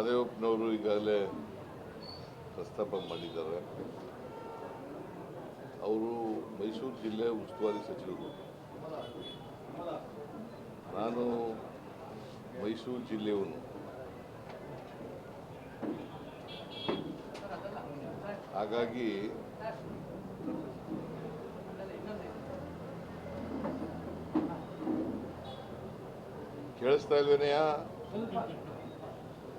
ಮಾದೇವಪ್ಪನವರು ಈಗಾಗಲೇ ಪ್ರಸ್ತಾಪ ಮಾಡಿದ್ದಾರೆ. ಅವರು ಮೈಸೂರು ಜಿಲ್ಲೆ ಉಸ್ತುವಾರಿ ಸಚಿವರು. ನಾನು ಮೈಸೂರು ಜಿಲ್ಲೆಯವನು. ಹಾಗಾಗಿ ಕೇಳಿಸ್ತಾ ಇಲ್ವೇನೆಯ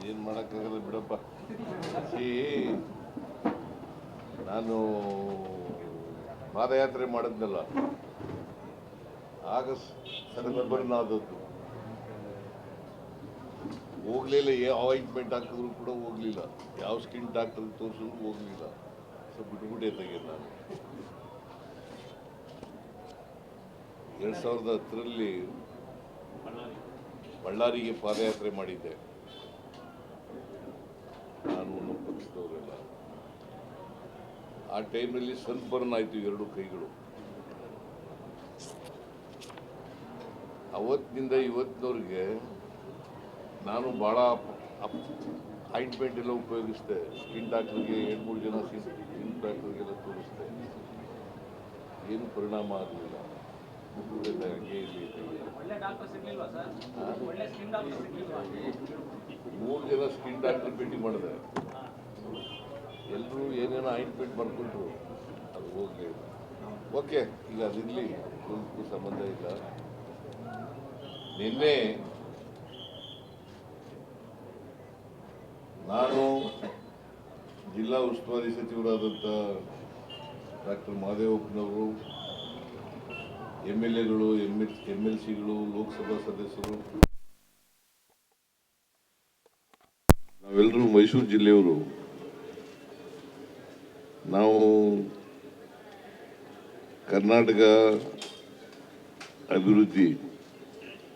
ಅದೇನು ಮಾಡೋಕ್ಕಾಗಲ್ಲ ಬಿಡಪ್ಪ. ನಾನು ಪಾದಯಾತ್ರೆ ಮಾಡಿದ್ನಲ್ಲ ಆಗ ಆದದ್ದು ಹೋಗ್ಲಿಲ್ಲ ಯಾವ ಆಯಿಂಟ್ಮೆಂಟ್ ಹಾಕಿದ್ರು ಕೂಡ ಹೋಗ್ಲಿಲ್ಲ. ಯಾವ ಸ್ಕಿನ್ ಡಾಕ್ಟರ್ ತೋರಿಸಿದ್ರು ಹೋಗ್ಲಿಲ್ಲ. ಸ್ವಲ್ಪ ಬಿಟ್ಬಿಟ್ಟೆ ತೆಗೆದು ನಾನು. ಎರಡು ಸಾವಿರದ ಹತ್ತರಲ್ಲಿ ಬಳ್ಳಾರಿಗೆ ಪಾದಯಾತ್ರೆ ಮಾಡಿದ್ದೆ. ಆ ಟೈಮಲ್ಲಿ ಸನ್ಬರ್ನ್ ಆಯಿತು ಎರಡು ಕೈಗಳು. ಅವತ್ತಿನಿಂದ ಇವತ್ತಿನವ್ರಿಗೆ ನಾನು ಭಾಳ ಆಯಿಂಟ್ಮೆಂಟ್ ಎಲ್ಲ ಉಪಯೋಗಿಸಿದೆ. ಸ್ಕಿನ್ ಡಾಕ್ಟ್ರಿಗೆ ಎರಡು ಮೂರು ಜನ ಸ್ಕಿನ್ ಡಾಕ್ಟ್ರಿಗೆಲ್ಲ ತೋರಿಸ್ತೆ ಏನು ಪರಿಣಾಮ ಆಗಲಿಲ್ಲ. ಮೂರು ಜನ ಸ್ಕಿನ್ ಡಾಕ್ಟರ್ ಭೇಟಿ ಮಾಡಿದೆ. ಎಲ್ಲರೂ ಏನೇನೋ ಆಯಿಂಟ್ಮೆಂಟ್ ಬರ್ಕೊಂಡ್ರು ಅದು ಹೋಗಿ ಓಕೆ, ಈಗ ಅದಿರಲಿ ಇದಕ್ಕೂ ಸಂಬಂಧ ಇಲ್ಲ. ನಿನ್ನೆ ನಾನು ಜಿಲ್ಲಾ ಉಸ್ತುವಾರಿ ಸಚಿವರಾದಂಥ ಡಾಕ್ಟರ್ ಮಹದೇವಪ್ಪನವರು ಎಂ ಎಲ್ ಎಗಳು ಎಂ ಎಲ್ ಎಂ ಎಲ್ ಸಿಗಳು, ಲೋಕಸಭಾ ಸದಸ್ಯರು, ನಾವೆಲ್ಲರೂ ಮೈಸೂರು ಜಿಲ್ಲೆಯವರು ನಾವು ಕರ್ನಾಟಕ ಅಭಿವೃದ್ಧಿ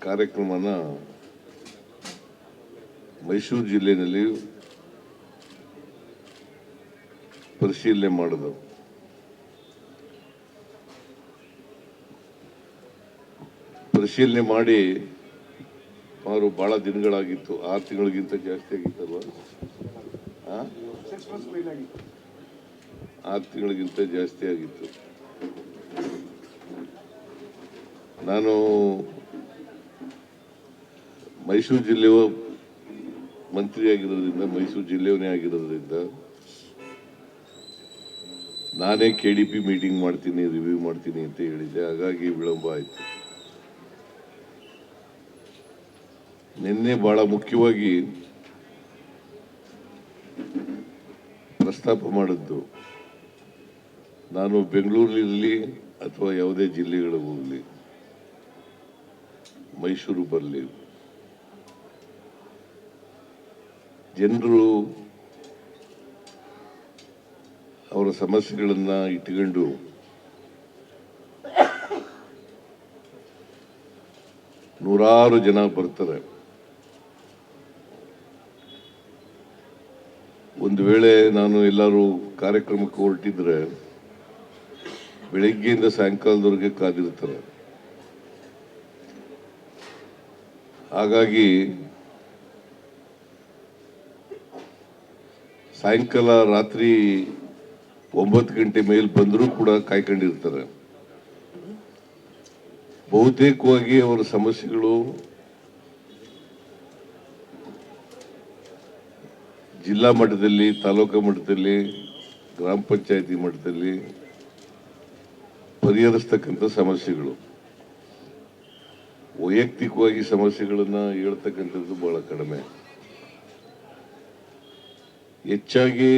ಕಾರ್ಯಕ್ರಮನ ಮೈಸೂರು ಜಿಲ್ಲೆಯಲ್ಲಿ ಪರಿಶೀಲನೆ ಮಾಡಿದವು ಪರಿಶೀಲನೆ ಮಾಡಿ ಅವರು ಭಾಳ ದಿನಗಳಾಗಿತ್ತು, ಆರು ತಿಂಗಳಿಗಿಂತ ಜಾಸ್ತಿ ಆಗಿತ್ತಲ್ವ? ಆರು ತಿಂಗಳಿಗಿಂತ ಜಾಸ್ತಿ ಆಗಿತ್ತು. ನಾನು ಮೈಸೂರು ಜಿಲ್ಲೆಯ ಮಂತ್ರಿ ಆಗಿರೋದ್ರಿಂದ ಮೈಸೂರು ಜಿಲ್ಲೆಯವನೇ ಆಗಿರೋದ್ರಿಂದ ನಾನೇ ಕೆ ಡಿ ಪಿ ಮೀಟಿಂಗ್ ಮಾಡ್ತೀನಿ ರಿವ್ಯೂ ಮಾಡ್ತೀನಿ ಅಂತ ಹೇಳಿದ್ದೆ. ಹಾಗಾಗಿ ವಿಳಂಬ ಆಯಿತು. ನಿನ್ನೆ ಬಹಳ ಮುಖ್ಯವಾಗಿ ಪ್ರಸ್ತಾಪ ಮಾಡಿದ್ದು ನಾನು ಬೆಂಗಳೂರಿನಲ್ಲಿ ಅಥವಾ ಯಾವುದೇ ಜಿಲ್ಲೆಗಳಿಗೆ ಹೋಗಲಿ, ಮೈಸೂರು ಬರಲಿ, ಜನರು ಅವರ ಸಮಸ್ಯೆಗಳನ್ನು ಇಟ್ಕೊಂಡು ನೂರಾರು ಜನ ಬರ್ತಾರೆ. ಒಂದು ವೇಳೆ ನಾನು ಎಲ್ಲರೂ ಕಾರ್ಯಕ್ರಮಕ್ಕೆ ಹೊರಟಿದ್ರೆ ಬೆಳಿಗ್ಗೆಯಿಂದ ಸಾಯಂಕಾಲದವರೆಗೆ ಕಾದಿರ್ತಾರೆ. ಹಾಗಾಗಿ ಸಾಯಂಕಾಲ ರಾತ್ರಿ ಒಂಬತ್ತು ಗಂಟೆ ಮೇಲೆ ಬಂದರೂ ಕೂಡ ಕಾಯ್ಕೊಂಡಿರ್ತಾರೆ. ಬಹುತೇಕವಾಗಿ ಅವರ ಸಮಸ್ಯೆಗಳು ಜಿಲ್ಲಾ ಮಟ್ಟದಲ್ಲಿ, ತಾಲೂಕು ಮಟ್ಟದಲ್ಲಿ, ಗ್ರಾಮ ಪಂಚಾಯತಿ ಮಟ್ಟದಲ್ಲಿ ಪರಿಹರಿಸ್ತಕ್ಕಂಥ ಸಮಸ್ಯೆಗಳು. ವೈಯಕ್ತಿಕವಾಗಿ ಸಮಸ್ಯೆಗಳನ್ನ ಹೇಳ್ತಕ್ಕಂಥದ್ದು ಬಹಳ ಕಡಿಮೆ. ಹೆಚ್ಚಾಗಿ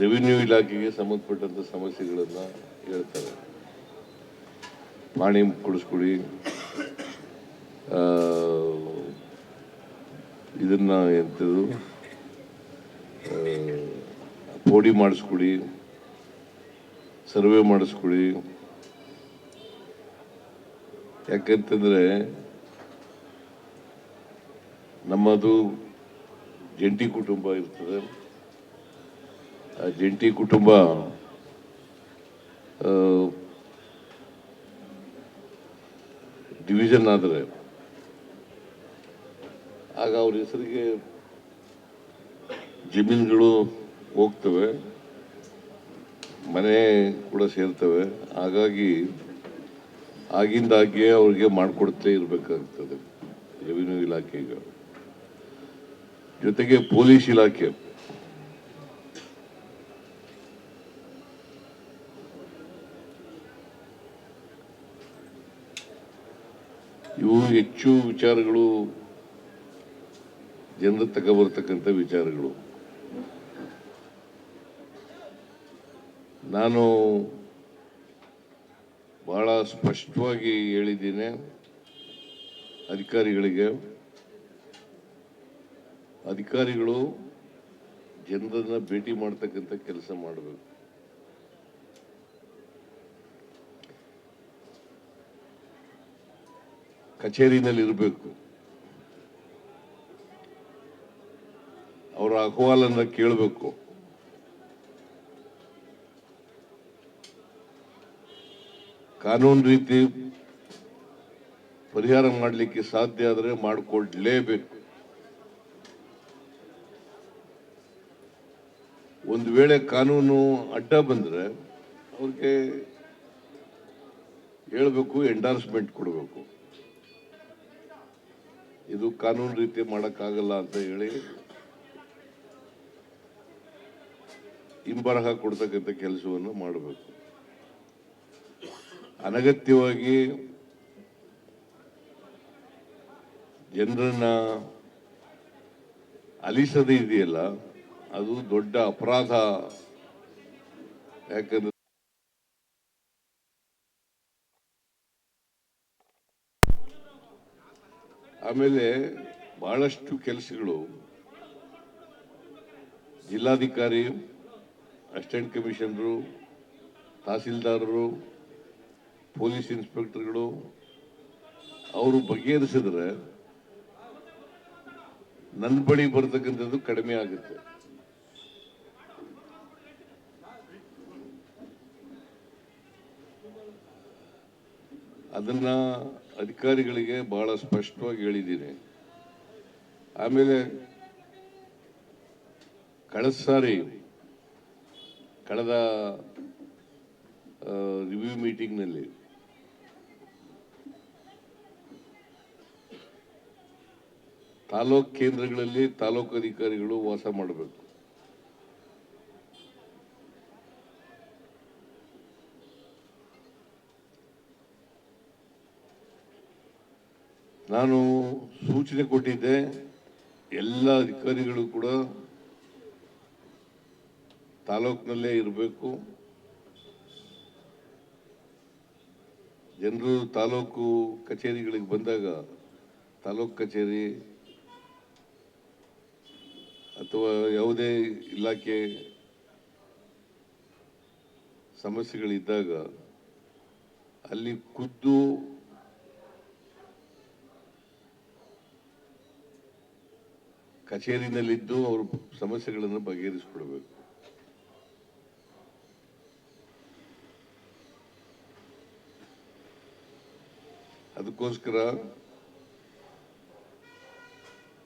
ರೆವಿನ್ಯೂ ಇಲಾಖೆಗೆ ಸಂಬಂಧಪಟ್ಟಂತ ಸಮಸ್ಯೆಗಳನ್ನ ಹೇಳ್ತಾರೆ. ಪಾಣಿ ಕೊಡಿಸ್ಕೊಡಿ ಇದನ್ನು ಎಂಥದ್ದು ಪೋಡಿ ಮಾಡಿಸ್ಕೊಡಿ, ಸರ್ವೆ ಮಾಡಿಸ್ಕೊಡಿ ಯಾಕಂತಂದ್ರೆ ನಮ್ಮದು ಜಂಟಿ ಕುಟುಂಬ ಇರ್ತದೆ. ಆ ಜಂಟಿ ಕುಟುಂಬ ಡಿವಿಷನ್ ಆದರೆ ಆಗ ಅವ್ರ ಹೆಸರಿಗೆ ಜಮೀನುಗಳು ಹೋಗ್ತವೆ, ಮನೆ ಕೂಡ ಸೇರ್ತವೆ. ಹಾಗಾಗಿ ಆಗಿಂದಾಗ್ಗೆ ಅವ್ರಿಗೆ ಮಾಡಿಕೊಡ್ತೇ ಇರಬೇಕಾಗ್ತದೆ ರೆವಿನ್ಯೂ ಇಲಾಖೆಗೆ ಜೊತೆಗೆ ಪೊಲೀಸ್ ಇಲಾಖೆ. ಇವು ಹೆಚ್ಚು ವಿಚಾರಗಳು, ಜನರ ತಗೊಬರ್ತಕ್ಕಂಥ ವಿಚಾರಗಳು. ನಾನು ಬಹಳ ಸ್ಪಷ್ಟವಾಗಿ ಹೇಳಿದ್ದೀನಿ ಅಧಿಕಾರಿಗಳಿಗೆ. ಅಧಿಕಾರಿಗಳು ಜನರನ್ನ ಭೇಟಿ ಮಾಡ್ತಕ್ಕಂಥ ಕೆಲಸ ಮಾಡಬೇಕು. ಕಚೇರಿನಲ್ಲಿ ಇರಬೇಕು. ಅವರ ಅಹವಾಲನ್ನ ಕೇಳಬೇಕು. ಕಾನೂನು ರೀತಿ ಪರಿಹಾರ ಮಾಡಲಿಕ್ಕೆ ಸಾಧ್ಯ ಆದರೆ ಮಾಡಿಕೊಳ್ಳಲೇಬೇಕು ಒಂದು ವೇಳೆ ಕಾನೂನು ಅಡ್ಡ ಬಂದ್ರೆ ಅವ್ರಿಗೆ ಹೇಳಬೇಕು ಎಂಡಾರ್ಸ್ಮೆಂಟ್ ಕೊಡಬೇಕು. ಇದು ಕಾನೂನು ರೀತಿ ಮಾಡೋಕ್ಕಾಗಲ್ಲ ಅಂತ ಹೇಳಿ ಹಿಂಬರಹ ಕೊಡ್ತಕ್ಕಂಥ ಕೆಲಸವನ್ನು ಮಾಡಬೇಕು. ಅನಗತ್ಯವಾಗಿ ಜನರನ್ನ ಅಲಿಸದೆ ಇದೆಯಲ್ಲ, ಅದು ದೊಡ್ಡ ಅಪರಾಧ. ಯಾಕಂದ್ರೆ ಆಮೇಲೆ ಬಹಳಷ್ಟು ಕೆಲಸಗಳು ಜಿಲ್ಲಾಧಿಕಾರಿ, ಅಸಿಸ್ಟೆಂಟ್ ಕಮಿಷನರು, ತಹಸೀಲ್ದಾರರು ಪೊಲೀಸ್ ಇನ್ಸ್ಪೆಕ್ಟರ್ಗಳು ಅವರು ಬಗೆಹರಿಸಿದ್ರೆ ನನ್ನ ಬಳಿ ಬರ್ತಕ್ಕಂಥದ್ದು ಕಡಿಮೆ ಆಗುತ್ತೆ. ಅದನ್ನ ಅಧಿಕಾರಿಗಳಿಗೆ ಬಹಳ ಸ್ಪಷ್ಟವಾಗಿ ಹೇಳಿದ್ದೀನಿ. ಆಮೇಲೆ ಕಳೆದ ಸಾರಿ ಕಳೆದ ರಿವ್ಯೂ ಮೀಟಿಂಗ್ನಲ್ಲಿ ತಾಲೂಕ್ ಕೇಂದ್ರಗಳಲ್ಲಿ ತಾಲೂಕು ಅಧಿಕಾರಿಗಳು ವಾಸ ಮಾಡಬೇಕು. ನಾನು ಸೂಚನೆ ಕೊಟ್ಟಿದ್ದೆ, ಎಲ್ಲ ಅಧಿಕಾರಿಗಳು ಕೂಡ ತಾಲೂಕಿನಲ್ಲೇ ಇರಬೇಕು. ಜನರು ತಾಲೂಕು ಕಚೇರಿಗಳಿಗೆ ಬಂದಾಗ ತಾಲೂಕು ಕಚೇರಿ ಅಥವಾ ಯಾವುದೇ ಇಲಾಖೆ ಸಮಸ್ಯೆಗಳಿದ್ದಾಗ ಅಲ್ಲಿ ಖುದ್ದು ಕಚೇರಿನಲ್ಲಿದ್ದು ಅವರು ಸಮಸ್ಯೆಗಳನ್ನು ಬಗೆಹರಿಸಿಕೊಡ್ಬೇಕು. ಅದಕ್ಕೋಸ್ಕರ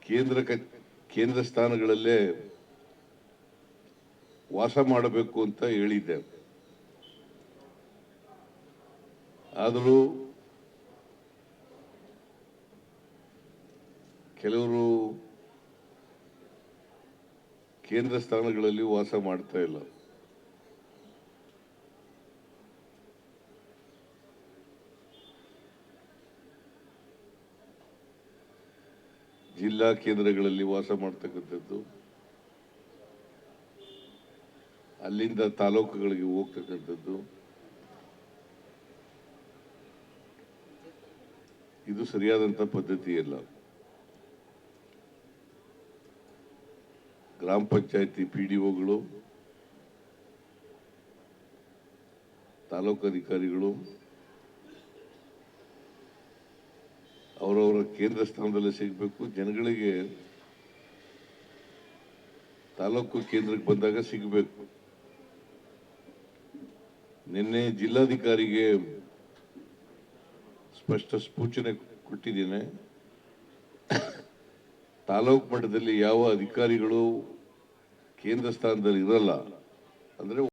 ಕೇಂದ್ರ ಕ- ಕೇಂದ್ರ ಸ್ಥಾನಗಳಲ್ಲೇ ವಾಸ ಮಾಡಬೇಕು ಅಂತ ಹೇಳಿದ್ದೆ. ಆದರೂ ಕೆಲವರು ಕೇಂದ್ರ ಸ್ಥಾನಗಳಲ್ಲಿ ವಾಸ ಮಾಡ್ತಾ ಇಲ್ಲ. ಜಿಲ್ಲಾ ಕೇಂದ್ರಗಳಲ್ಲಿ ವಾಸ ಮಾಡ್ತಕ್ಕಂಥದ್ದು. ಅಲ್ಲಿಂದ ತಾಲೂಕುಗಳಿಗೆ ಹೋಗ್ತಕ್ಕಂಥದ್ದು. ಇದು ಸರಿಯಾದಂಥ ಪದ್ಧತಿ ಅಲ್ಲ. ಗ್ರಾಮ ಪಂಚಾಯತಿ ಪಿ ಡಿ ಒಗಳು, ತಾಲೂಕು ಅಧಿಕಾರಿಗಳು ಅವರವರ ಕೇಂದ್ರ ಸ್ಥಾನದಲ್ಲಿ ಸಿಗಬೇಕು. ಜನಗಳಿಗೆ ತಾಲೂಕು ಕೇಂದ್ರಕ್ಕೆ ಬಂದಾಗ ಸಿಗಬೇಕು. ನಿನ್ನೆ ಜಿಲ್ಲಾಧಿಕಾರಿಗೆ ಸ್ಪಷ್ಟ ಸೂಚನೆ ಕೊಟ್ಟಿದ್ದೇನೆ. ತಾಲೂಕು ಮಟ್ಟದಲ್ಲಿ ಯಾವ ಅಧಿಕಾರಿಗಳು ಕೇಂದ್ರ ಸ್ಥಾನದಲ್ಲಿ ಇರಲ್ಲ ಅಂದ್ರೆ